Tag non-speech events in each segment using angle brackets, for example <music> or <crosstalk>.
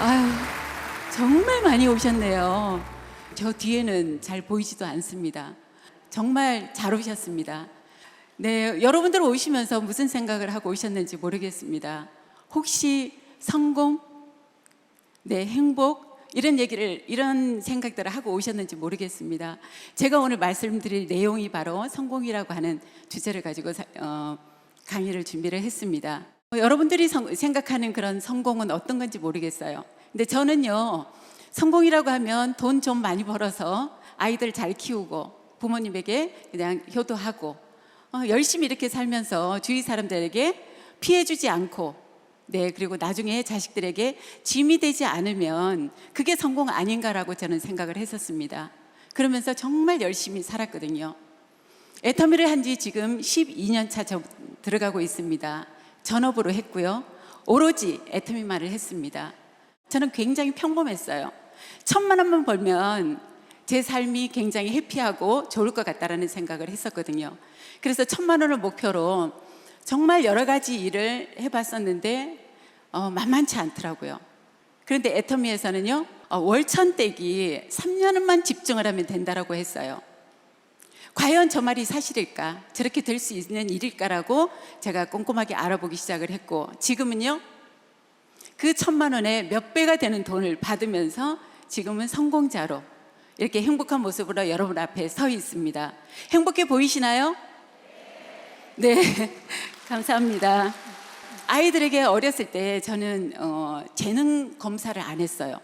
아유, 정말 많이 오셨네요. 저 뒤에는 잘 보이지도 않습니다. 정말 잘 오셨습니다. 네, 여러분들 오시면서 무슨 생각을 하고 오셨는지 모르겠습니다. 혹시 성공, 네, 행복, 이런 얘기를, 이런 생각들을 하고 오셨는지 모르겠습니다. 제가 오늘 말씀드릴 내용이 바로 성공이라고 하는 주제를 가지고 사- 어, 강의를 준비를 했습니다. 어, 여러분들이 성- 생각하는 그런 성공은 어떤 건지 모르겠어요. 근데 저는요, 성공이라고 하면 돈 좀 많이 벌어서 아이들 잘 키우고 부모님에게 그냥 효도하고 어, 열심히 이렇게 살면서 주위 사람들에게 피해주지 않고 네, 그리고 나중에 자식들에게 짐이 되지 않으면 그게 성공 아닌가라고 저는 생각을 했었습니다. 그러면서 정말 열심히 살았거든요. 애터미를 한 지 지금 12년 차 저- 들어가고 있습니다. 전업으로 했고요. 오로지 애터미만을 했습니다. 저는 굉장히 평범했어요. 천만 원만 벌면 제 삶이 굉장히 해피하고 좋을 것 같다라는 생각을 했었거든요. 그래서 천만 원을 목표로 정말 여러 가지 일을 해봤었는데 어, 만만치 않더라고요. 그런데 애터미에서는요 어, 월천 떼기 3년만 집중을 하면 된다라고 했어요. 과연 저 말이 사실일까? 저렇게 될 수 있는 일일까라고 제가 꼼꼼하게 알아보기 시작을 했고 지금은요 그 천만 원에 몇 배가 되는 돈을 받으면서 지금은 성공자로 이렇게 행복한 모습으로 여러분 앞에 서 있습니다. 행복해 보이시나요? 네, <laughs> 감사합니다. 아이들에게 어렸을 때 저는 어, 재능 검사를 안 했어요.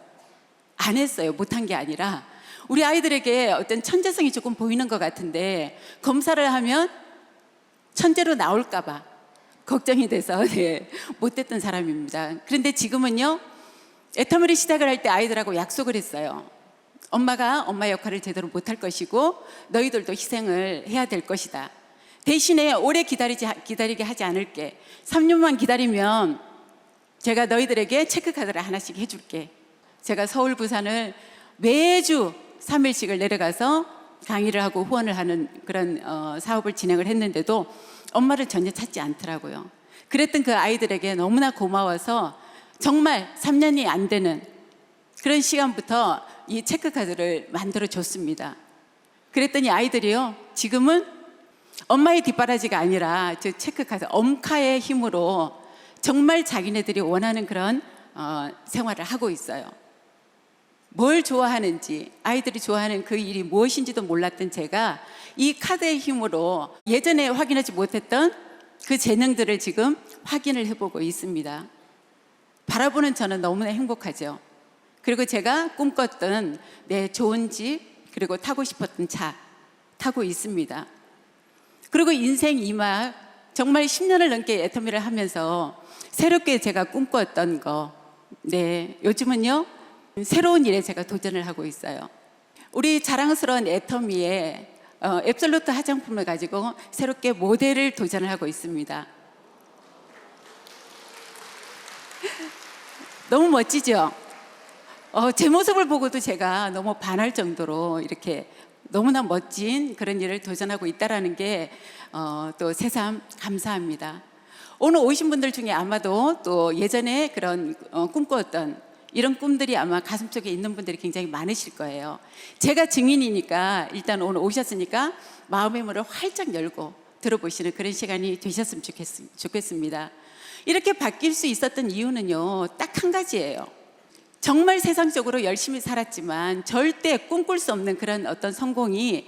안 했어요. 못한 게 아니라 우리 아이들에게 어떤 천재성이 조금 보이는 것 같은데 검사를 하면 천재로 나올까봐 걱정이 돼서 <laughs> 네, 못됐던 사람입니다. 그런데 지금은요 애터미를 시작을 할 때 아이들하고 약속을 했어요. 엄마가 엄마 역할을 제대로 못할 것이고 너희들도 희생을 해야 될 것이다. 대신에 오래 기다리지 기다리게 하지 않을게. 3년만 기다리면 제가 너희들에게 체크카드를 하나씩 해줄게. 제가 서울 부산을 매주 3일씩을 내려가서 강의를 하고 후원을 하는 그런 어, 사업을 진행을 했는데도 엄마를 전혀 찾지 않더라고요. 그랬던 그 아이들에게 너무나 고마워서 정말 3년이 안 되는 그런 시간부터 이 체크카드를 만들어 줬습니다. 그랬더니 아이들이요, 지금은 엄마의 뒷바라지가 아니라 저 체크카드, 엄카의 힘으로 정말 자기네들이 원하는 그런 어, 생활을 하고 있어요. 뭘 좋아하는지, 아이들이 좋아하는 그 일이 무엇인지도 몰랐던 제가 이 카드의 힘으로 예전에 확인하지 못했던 그 재능들을 지금 확인을 해보고 있습니다. 바라보는 저는 너무나 행복하죠. 그리고 제가 꿈꿨던 내 좋은 집, 그리고 타고 싶었던 차 타고 있습니다. 그리고 인생 이막 정말 10년을 넘게 애터미를 하면서 새롭게 제가 꿈꿨던 거, 네, 요즘은요, 새로운 일에 제가 도전을 하고 있어요. 우리 자랑스러운 애터미의 어, 앱솔루트 화장품을 가지고 새롭게 모델을 도전을 하고 있습니다. 너무 멋지죠? 어, 제 모습을 보고도 제가 너무 반할 정도로 이렇게 너무나 멋진 그런 일을 도전하고 있다라는 게 어, 또 새삼 감사합니다. 오늘 오신 분들 중에 아마도 또 예전에 그런 어, 꿈꾸었던 이런 꿈들이 아마 가슴속에 있는 분들이 굉장히 많으실 거예요. 제가 증인이니까 일단 오늘 오셨으니까 마음의 문을 활짝 열고 들어보시는 그런 시간이 되셨으면 좋겠, 좋겠습니다. 이렇게 바뀔 수 있었던 이유는요, 딱 한 가지예요. 정말 세상적으로 열심히 살았지만 절대 꿈꿀 수 없는 그런 어떤 성공이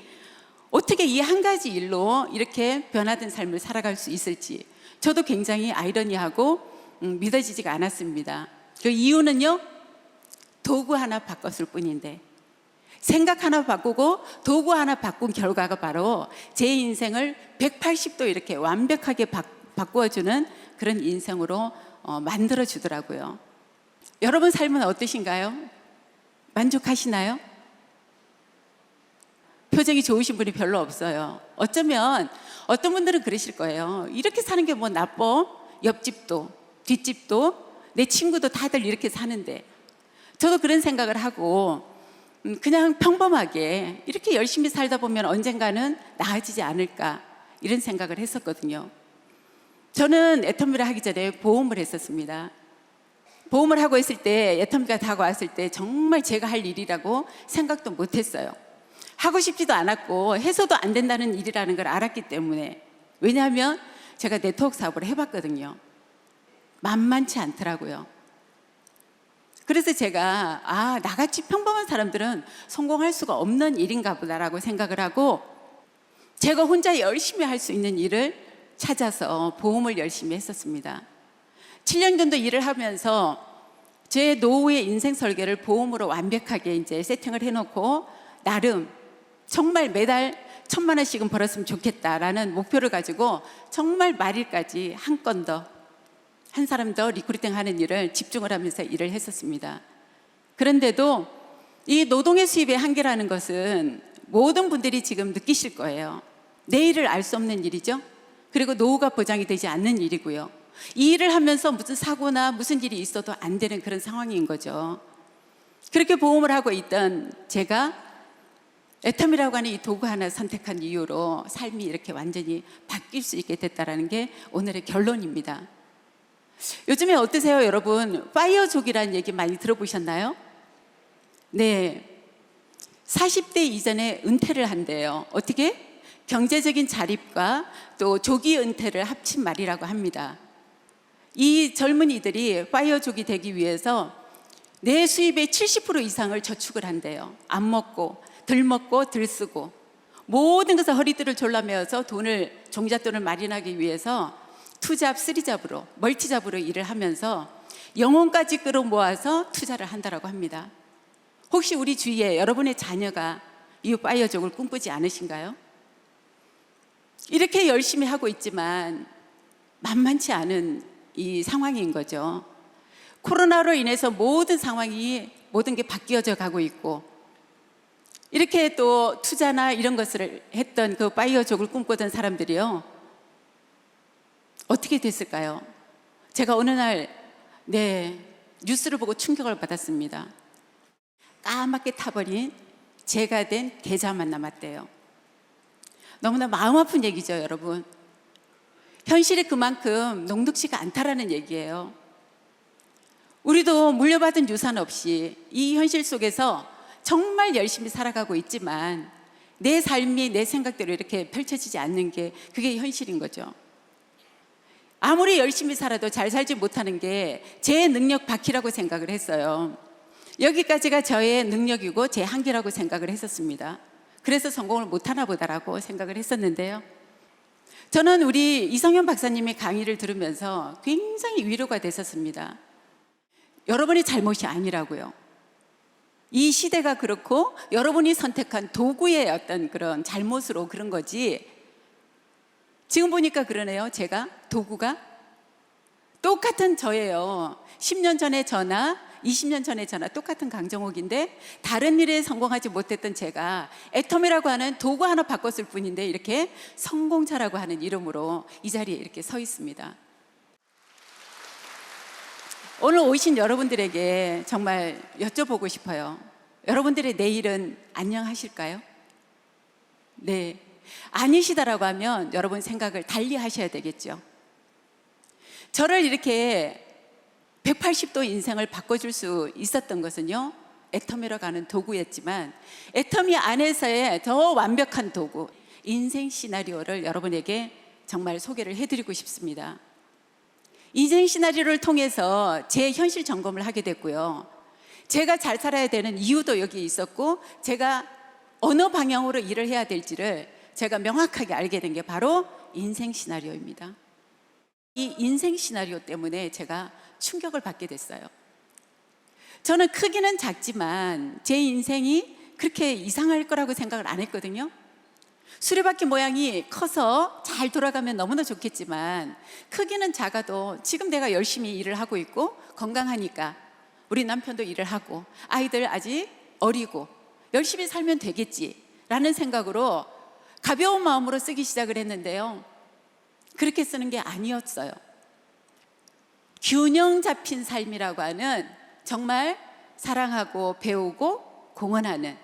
어떻게 이 한 가지 일로 이렇게 변화된 삶을 살아갈 수 있을지 저도 굉장히 아이러니하고 음, 믿어지지가 않았습니다. 그 이유는요, 도구 하나 바꿨을 뿐인데 생각 하나 바꾸고 도구 하나 바꾼 결과가 바로 제 인생을 180도 이렇게 완벽하게 바, 바꾸어주는 그런 인생으로 어, 만들어 주더라고요. 여러분 삶은 어떠신가요? 만족하시나요? 표정이 좋으신 분이 별로 없어요. 어쩌면 어떤 분들은 그러실 거예요. 이렇게 사는 게 뭐 나빠? 옆집도, 뒷집도, 내 친구도 다들 이렇게 사는데. 저도 그런 생각을 하고, 음, 그냥 평범하게 이렇게 열심히 살다 보면 언젠가는 나아지지 않을까, 이런 생각을 했었거든요. 저는 애터미를 하기 전에 보험을 했었습니다. 보험을 하고 있을 때 애터미가 다가왔을 때 정말 제가 할 일이라고 생각도 못했어요. 하고 싶지도 않았고 해서도 안 된다는 일이라는 걸 알았기 때문에 왜냐하면 제가 네트워크 사업을 해봤거든요. 만만치 않더라고요. 그래서 제가 아 나같이 평범한 사람들은 성공할 수가 없는 일인가 보다라고 생각을 하고 제가 혼자 열심히 할 수 있는 일을 찾아서 보험을 열심히 했었습니다. 7년 정도 일을 하면서 제 노후의 인생 설계를 보험으로 완벽하게 이제 세팅을 해놓고 나름 정말 매달 천만 원씩은 벌었으면 좋겠다라는 목표를 가지고 정말 말일까지 한 건 더, 한 사람 더 리크루팅 하는 일을 집중을 하면서 일을 했었습니다. 그런데도 이 노동의 수입의 한계라는 것은 모든 분들이 지금 느끼실 거예요. 내일을 알 수 없는 일이죠. 그리고 노후가 보장이 되지 않는 일이고요. 이 일을 하면서 무슨 사고나 무슨 일이 있어도 안 되는 그런 상황인 거죠. 그렇게 보험을 하고 있던 제가 애텀이라고 하는 이 도구 하나 선택한 이유로 삶이 이렇게 완전히 바뀔 수 있게 됐다라는 게 오늘의 결론입니다. 요즘에 어떠세요, 여러분? 파이어족이라는 얘기 많이 들어보셨나요? 네. 40대 이전에 은퇴를 한대요. 어떻게? 경제적인 자립과 또 조기 은퇴를 합친 말이라고 합니다. 이 젊은이들이 파이어족이 되기 위해서 내 수입의 70% 이상을 저축을 한대요. 안 먹고, 덜 먹고, 덜 쓰고. 모든 것을 허리띠를 졸라매어서 돈을, 종잣돈을 마련하기 위해서 투잡, 쓰리잡으로, 멀티잡으로 일을 하면서 영혼까지 끌어모아서 투자를 한다라고 합니다. 혹시 우리 주위에 여러분의 자녀가 이 파이어족을 꿈꾸지 않으신가요? 이렇게 열심히 하고 있지만 만만치 않은 이 상황인 거죠. 코로나로 인해서 모든 상황이 모든 게 바뀌어져 가고 있고 이렇게 또 투자나 이런 것을 했던 그 파이어족을 꿈꾸던 사람들이요. 어떻게 됐을까요? 제가 어느 날, 네, 뉴스를 보고 충격을 받았습니다. 까맣게 타버린 제가 된 계좌만 남았대요. 너무나 마음 아픈 얘기죠, 여러분. 현실이 그만큼 녹록지가 않다라는 얘기예요. 우리도 물려받은 유산 없이 이 현실 속에서 정말 열심히 살아가고 있지만 내 삶이 내 생각대로 이렇게 펼쳐지지 않는 게 그게 현실인 거죠. 아무리 열심히 살아도 잘 살지 못하는 게 제 능력 밖이라고 생각을 했어요. 여기까지가 저의 능력이고 제 한계라고 생각을 했었습니다. 그래서 성공을 못하나 보다라고 생각을 했었는데요. 저는 우리 이성현 박사님의 강의를 들으면서 굉장히 위로가 됐었습니다. 여러분이 잘못이 아니라고요. 이 시대가 그렇고 여러분이 선택한 도구의 어떤 그런 잘못으로 그런 거지. 지금 보니까 그러네요. 제가 도구가 똑같은 저예요. 10년 전에 저나 20년 전에 저나 똑같은 강정옥인데 다른 일에 성공하지 못했던 제가 애텀이라고 하는 도구 하나 바꿨을 뿐인데 이렇게 성공자라고 하는 이름으로 이 자리에 이렇게 서 있습니다. 오늘 오신 여러분들에게 정말 여쭤보고 싶어요. 여러분들의 내일은 안녕하실까요? 네. 아니시다라고 하면 여러분 생각을 달리 하셔야 되겠죠. 저를 이렇게 180도 인생을 바꿔줄 수 있었던 것은요. 애터미로 가는 도구였지만 애터미 안에서의 더 완벽한 도구, 인생 시나리오를 여러분에게 정말 소개를 해드리고 싶습니다. 인생 시나리오를 통해서 제 현실 점검을 하게 됐고요. 제가 잘 살아야 되는 이유도 여기 있었고, 제가 어느 방향으로 일을 해야 될지를 제가 명확하게 알게 된 게 바로 인생 시나리오입니다. 이 인생 시나리오 때문에 제가 충격을 받게 됐어요. 저는 크기는 작지만 제 인생이 그렇게 이상할 거라고 생각을 안 했거든요. 수레바퀴 모양이 커서 잘 돌아가면 너무나 좋겠지만 크기는 작아도 지금 내가 열심히 일을 하고 있고 건강하니까 우리 남편도 일을 하고 아이들 아직 어리고 열심히 살면 되겠지라는 생각으로 가벼운 마음으로 쓰기 시작을 했는데요. 그렇게 쓰는 게 아니었어요. 균형 잡힌 삶이라고 하는 정말 사랑하고 배우고 공헌하는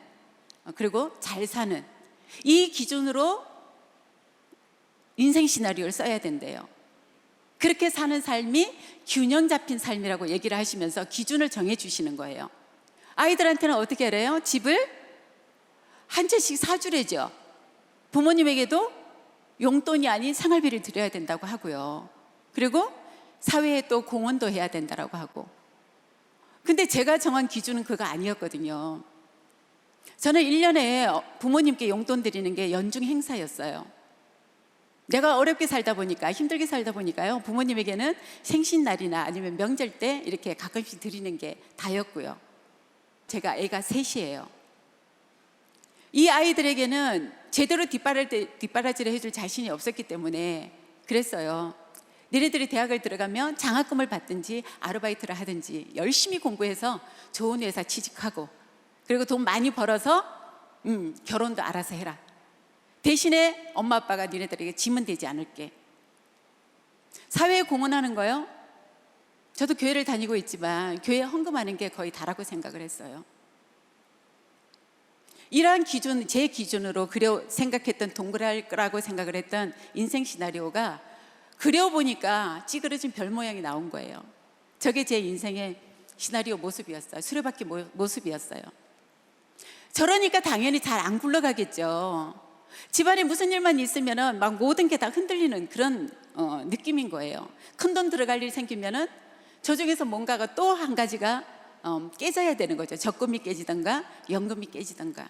그리고 잘 사는 이 기준으로 인생 시나리오를 써야 된대요. 그렇게 사는 삶이 균형 잡힌 삶이라고 얘기를 하시면서 기준을 정해 주시는 거예요. 아이들한테는 어떻게 하래요? 집을 한 채씩 사주래죠. 부모님에게도 용돈이 아닌 생활비를 드려야 된다고 하고요. 그리고 사회에 또 공헌도 해야 된다라고 하고. 근데 제가 정한 기준은 그거 아니었거든요. 저는 1년에 부모님께 용돈 드리는 게 연중 행사였어요. 내가 어렵게 살다 보니까 힘들게 살다 보니까요. 부모님에게는 생신날이나 아니면 명절 때 이렇게 가끔씩 드리는 게 다였고요. 제가 애가 셋이에요. 이 아이들에게는 제대로 때, 뒷바라지를 해줄 자신이 없었기 때문에 그랬어요. 니네들이 대학을 들어가면 장학금을 받든지 아르바이트를 하든지 열심히 공부해서 좋은 회사 취직하고 그리고 돈 많이 벌어서 음, 결혼도 알아서 해라. 대신에 엄마 아빠가 니네들에게 짐은 되지 않을게. 사회에 공헌하는 거요. 저도 교회를 다니고 있지만 교회 헌금하는 게 거의 다라고 생각을 했어요. 이러한 기준, 제 기준으로 그려 생각했던 동그랄 거라고 생각을 했던 인생 시나리오가 그려보니까 찌그러진 별 모양이 나온 거예요. 저게 제 인생의 시나리오 모습이었어요. 수레바퀴 모- 모습이었어요. 저러니까 당연히 잘 안 굴러가겠죠. 집안에 무슨 일만 있으면은 막 모든 게 다 흔들리는 그런 어, 느낌인 거예요. 큰 돈 들어갈 일 생기면은 저 중에서 뭔가가 또 한 가지가 어, 깨져야 되는 거죠. 적금이 깨지던가 연금이 깨지던가.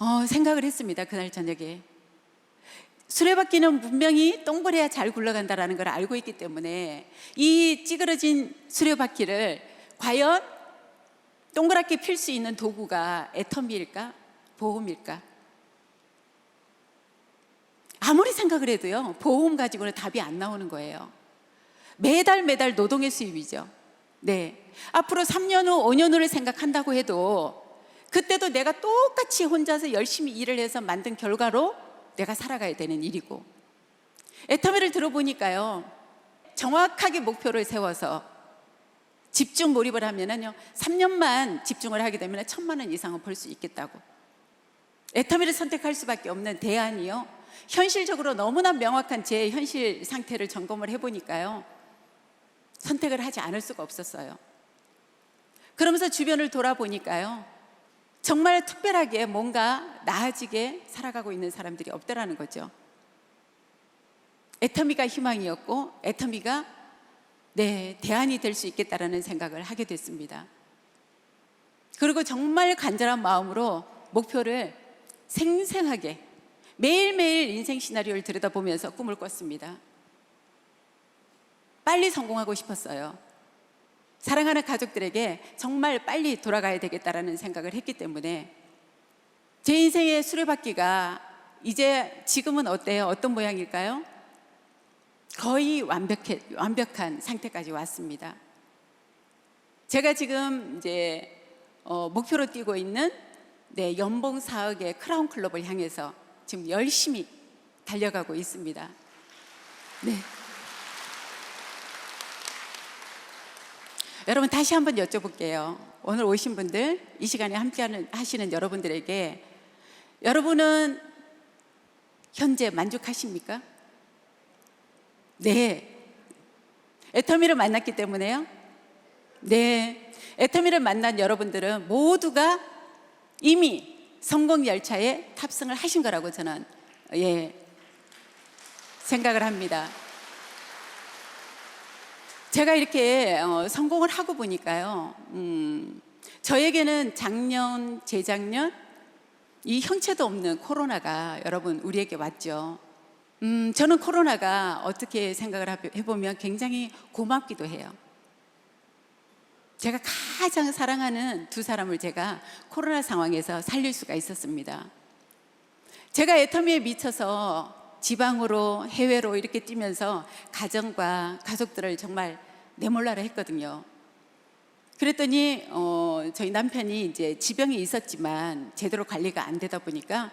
어, 생각을 했습니다. 그날 저녁에. 수레바퀴는 분명히 동그래야 잘 굴러간다라는 걸 알고 있기 때문에 이 찌그러진 수레바퀴를 과연 동그랗게 필 수 있는 도구가 애터미일까? 보험일까? 아무리 생각을 해도요, 보험 가지고는 답이 안 나오는 거예요. 매달 매달 노동의 수입이죠. 네. 앞으로 3년 후, 5년 후를 생각한다고 해도 그때도 내가 똑같이 혼자서 열심히 일을 해서 만든 결과로 내가 살아가야 되는 일이고. 애터미를 들어보니까요 정확하게 목표를 세워서 집중 몰입을 하면은요 3년만 집중을 하게 되면 천만 원 이상은 벌 수 있겠다고. 애터미를 선택할 수밖에 없는 대안이요. 현실적으로 너무나 명확한 제 현실 상태를 점검을 해보니까요 선택을 하지 않을 수가 없었어요. 그러면서 주변을 돌아보니까요 정말 특별하게 뭔가 나아지게 살아가고 있는 사람들이 없더라는 거죠. 애터미가 희망이었고 애터미가 네, 대안이 될 수 있겠다라는 생각을 하게 됐습니다. 그리고 정말 간절한 마음으로 목표를 생생하게 매일매일 인생 시나리오를 들여다보면서 꿈을 꿨습니다. 빨리 성공하고 싶었어요. 사랑하는 가족들에게 정말 빨리 돌아가야 되겠다라는 생각을 했기 때문에 제 인생의 수레바퀴가 이제 지금은 어때요? 어떤 모양일까요? 거의 완벽해, 완벽한 상태까지 왔습니다. 제가 지금 이제 어, 목표로 뛰고 있는 네, 연봉 4억의 크라운 클럽을 향해서 지금 열심히 달려가고 있습니다. 네. 여러분 다시 한번 여쭤볼게요. 오늘 오신 분들, 이 시간에 함께 하는, 하시는 여러분들에게 여러분은 현재 만족하십니까? 네. 애터미를 만났기 때문에요? 네. 애터미를 만난 여러분들은 모두가 이미 성공 열차에 탑승을 하신 거라고 저는 예, 생각을 합니다. 제가 이렇게 어, 성공을 하고 보니까요, 음, 저에게는 작년, 재작년 이 형체도 없는 코로나가 여러분 우리에게 왔죠. 음, 저는 코로나가 어떻게 생각을 하- 해보면 굉장히 고맙기도 해요. 제가 가장 사랑하는 두 사람을 제가 코로나 상황에서 살릴 수가 있었습니다. 제가 애터미에 미쳐서 지방으로 해외로 이렇게 뛰면서 가정과 가족들을 정말 내몰라라 했거든요. 그랬더니 어, 저희 남편이 이제 지병이 있었지만 제대로 관리가 안 되다 보니까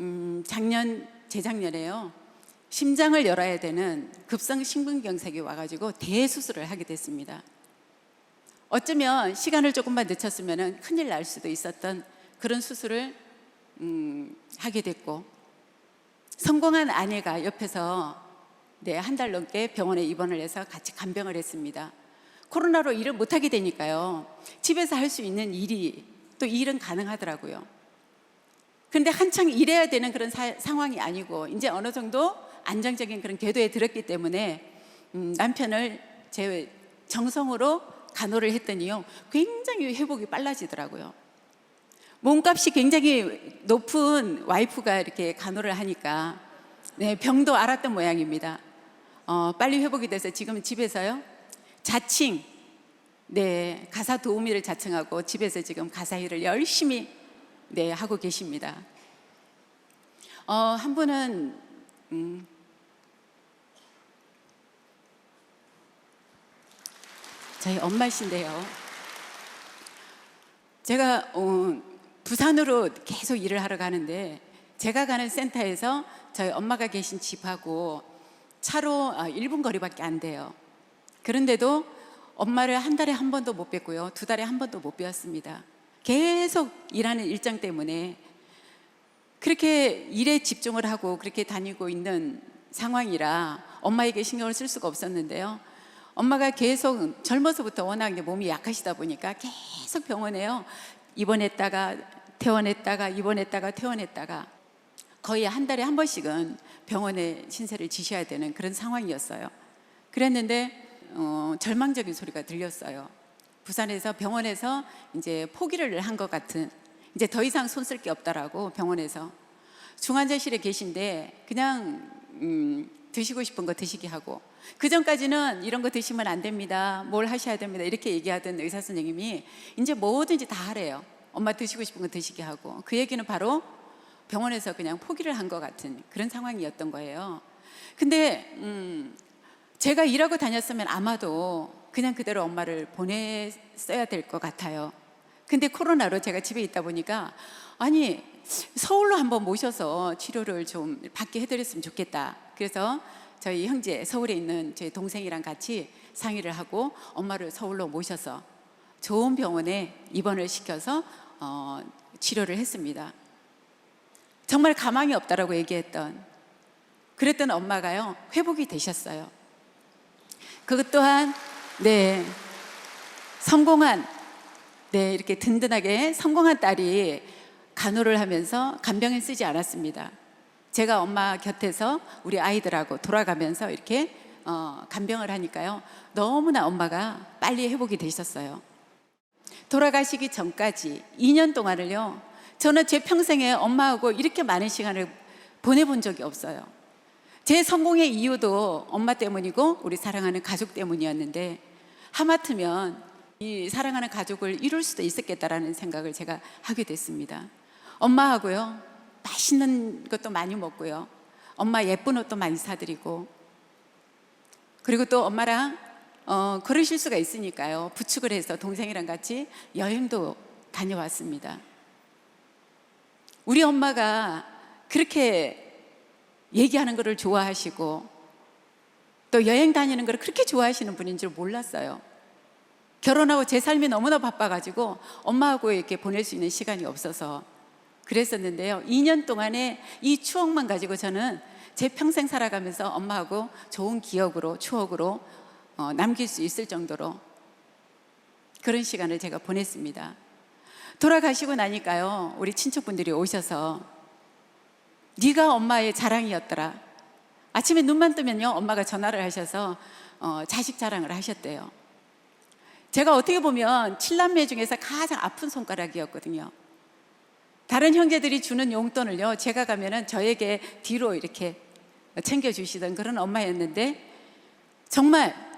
음, 작년 재작년에요 심장을 열어야 되는 급성 심근경색이 와가지고 대수술을 하게 됐습니다. 어쩌면 시간을 조금만 늦췄으면 큰일 날 수도 있었던 그런 수술을 음, 하게 됐고 성공한 아내가 옆에서 네, 한 달 넘게 병원에 입원을 해서 같이 간병을 했습니다. 코로나로 일을 못 하게 되니까요. 집에서 할 수 있는 일이 또 일은 가능하더라고요. 근데 한창 일해야 되는 그런 사- 상황이 아니고 이제 어느 정도 안정적인 그런 궤도에 들었기 때문에 음, 남편을 제 정성으로 간호를 했더니요 굉장히 회복이 빨라지더라고요. 몸값이 굉장히 높은 와이프가 이렇게 간호를 하니까 네, 병도 알았던 모양입니다. 어, 빨리 회복이 돼서 지금은 집에서요 자칭 네 가사 도우미를 자청하고 집에서 지금 가사 일을 열심히 네 하고 계십니다. 어, 한 분은 음, 저희 엄마신데요. 제가 어, 부산으로 계속 일을 하러 가는데 제가 가는 센터에서 저희 엄마가 계신 집하고 차로 아, 1분 거리밖에 안 돼요. 그런데도 엄마를 한 달에 한 번도 못 뵀고요. 두 달에 한 번도 못 뵀습니다. 계속 일하는 일정 때문에 그렇게 일에 집중을 하고 그렇게 다니고 있는 상황이라 엄마에게 신경을 쓸 수가 없었는데요. 엄마가 계속 젊어서부터 워낙 몸이 약하시다 보니까 계속 병원에요. 입원했다가 퇴원했다가 입원했다가 퇴원했다가 거의 한 달에 한 번씩은 병원에 신세를 지셔야 되는 그런 상황이었어요. 그랬는데 어, 절망적인 소리가 들렸어요. 부산에서 병원에서 이제 포기를 한 것 같은 이제 더 이상 손 쓸 게 없다라고 병원에서 중환자실에 계신데 그냥 음, 드시고 싶은 거 드시게 하고 그 전까지는 이런 거 드시면 안 됩니다. 뭘 하셔야 됩니다. 이렇게 얘기하던 의사 선생님이 이제 뭐든지 다 하래요. 엄마 드시고 싶은 거 드시게 하고 그 얘기는 바로 병원에서 그냥 포기를 한 것 같은 그런 상황이었던 거예요. 근데 음, 제가 일하고 다녔으면 아마도 그냥 그대로 엄마를 보냈어야 될 것 같아요. 근데 코로나로 제가 집에 있다 보니까 아니 서울로 한번 모셔서 치료를 좀 받게 해드렸으면 좋겠다. 그래서 저희 형제 서울에 있는 제 동생이랑 같이 상의를 하고 엄마를 서울로 모셔서 좋은 병원에 입원을 시켜서 어, 치료를 했습니다. 정말 가망이 없다라고 얘기했던 그랬던 엄마가요 회복이 되셨어요. 그것 또한 네 성공한 네 이렇게 든든하게 성공한 딸이 간호를 하면서 간병에 쓰지 않았습니다. 제가 엄마 곁에서 우리 아이들하고 돌아가면서 이렇게 어, 간병을 하니까요 너무나 엄마가 빨리 회복이 되셨어요. 돌아가시기 전까지 2년 동안을요 저는 제 평생에 엄마하고 이렇게 많은 시간을 보내본 적이 없어요. 제 성공의 이유도 엄마 때문이고 우리 사랑하는 가족 때문이었는데 하마터면 이 사랑하는 가족을 이룰 수도 있었겠다라는 생각을 제가 하게 됐습니다. 엄마하고요 맛있는 것도 많이 먹고요. 엄마 예쁜 옷도 많이 사드리고 그리고 또 엄마랑 어, 그러실 수가 있으니까요. 부축을 해서 동생이랑 같이 여행도 다녀왔습니다. 우리 엄마가 그렇게 얘기하는 것을 좋아하시고 또 여행 다니는 걸 그렇게 좋아하시는 분인 줄 몰랐어요. 결혼하고 제 삶이 너무나 바빠가지고 엄마하고 이렇게 보낼 수 있는 시간이 없어서 그랬었는데요. 2년 동안에 이 추억만 가지고 저는 제 평생 살아가면서 엄마하고 좋은 기억으로 추억으로 어, 남길 수 있을 정도로 그런 시간을 제가 보냈습니다. 돌아가시고 나니까요, 우리 친척분들이 오셔서 네가 엄마의 자랑이었더라. 아침에 눈만 뜨면요, 엄마가 전화를 하셔서 어, 자식 자랑을 하셨대요. 제가 어떻게 보면 칠남매 중에서 가장 아픈 손가락이었거든요. 다른 형제들이 주는 용돈을요, 제가 가면은 저에게 뒤로 이렇게 챙겨주시던 그런 엄마였는데, 정말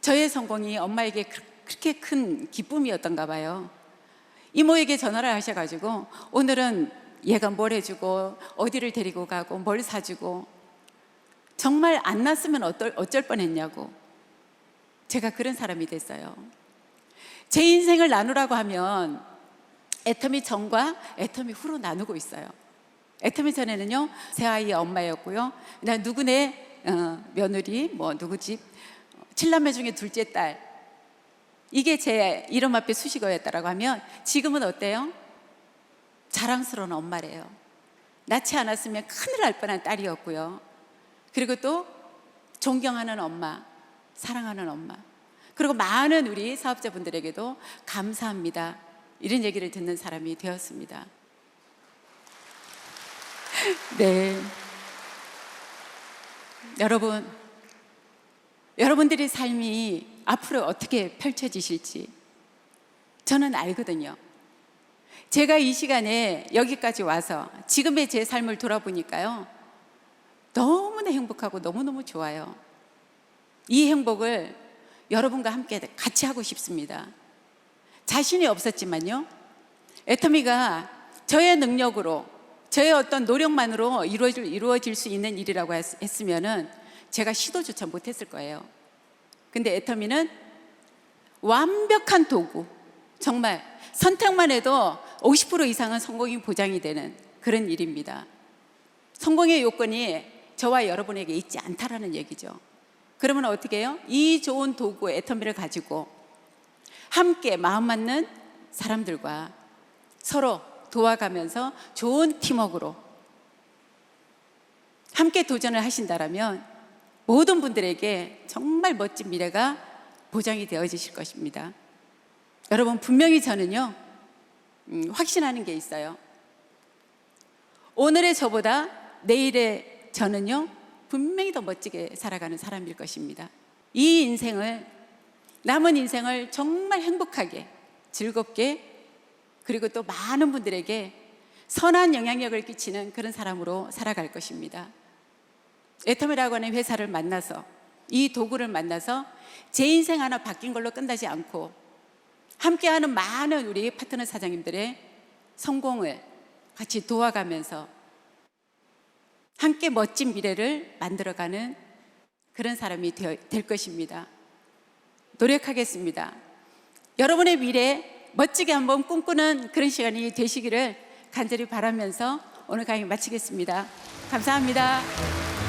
저의 성공이 엄마에게 그- 그렇게 큰 기쁨이었던가 봐요. 이모에게 전화를 하셔가지고, 오늘은 얘가 뭘 해주고, 어디를 데리고 가고, 뭘 사주고, 정말 안 났으면 어떨, 어쩔 뻔했냐고. 제가 그런 사람이 됐어요. 제 인생을 나누라고 하면 애터미 전과 애터미 후로 나누고 있어요. 애터미 전에는요 새 아이의 엄마였고요. 나 누구네 어, 며느리 뭐 누구 집 칠남매 중에 둘째 딸 이게 제 이름 앞에 수식어였다라고 하면 지금은 어때요? 자랑스러운 엄마래요. 낳지 않았으면 큰일 날 뻔한 딸이었고요. 그리고 또 존경하는 엄마, 사랑하는 엄마. 그리고 많은 우리 사업자분들에게도 감사합니다. 이런 얘기를 듣는 사람이 되었습니다. 네. 여러분, 여러분들의 삶이 앞으로 어떻게 펼쳐지실지 저는 알거든요. 제가 이 시간에 여기까지 와서 지금의 제 삶을 돌아보니까요. 너무나 행복하고 너무너무 좋아요. 이 행복을 여러분과 함께 같이 하고 싶습니다. 자신이 없었지만요. 애터미가 저의 능력으로 저의 어떤 노력만으로 이루어질, 이루어질 수 있는 일이라고 했, 했으면은 제가 시도조차 못했을 거예요. 근데 애터미는 완벽한 도구, 정말 선택만 해도 50% 이상은 성공이 보장이 되는 그런 일입니다. 성공의 요건이 저와 여러분에게 있지 않다라는 얘기죠. 그러면 어떻게 해요? 이 좋은 도구 애터미를 가지고 함께 마음 맞는 사람들과 서로 도와가면서 좋은 팀워크로 함께 도전을 하신다라면 모든 분들에게 정말 멋진 미래가 보장이 되어지실 것입니다. 여러분 분명히 저는요 음, 확신하는 게 있어요. 오늘의 저보다 내일의 저는요 분명히 더 멋지게 살아가는 사람일 것입니다. 이 인생을 남은 인생을 정말 행복하게 즐겁게 그리고 또 많은 분들에게 선한 영향력을 끼치는 그런 사람으로 살아갈 것입니다. 애터미라고 하는 회사를 만나서 이 도구를 만나서 제 인생 하나 바뀐 걸로 끝나지 않고 함께하는 많은 우리 파트너 사장님들의 성공을 같이 도와가면서 함께 멋진 미래를 만들어가는 그런 사람이 되어- 될 것입니다. 노력하겠습니다. 여러분의 미래 멋지게 한번 꿈꾸는 그런 시간이 되시기를 간절히 바라면서 오늘 강의 마치겠습니다. 감사합니다.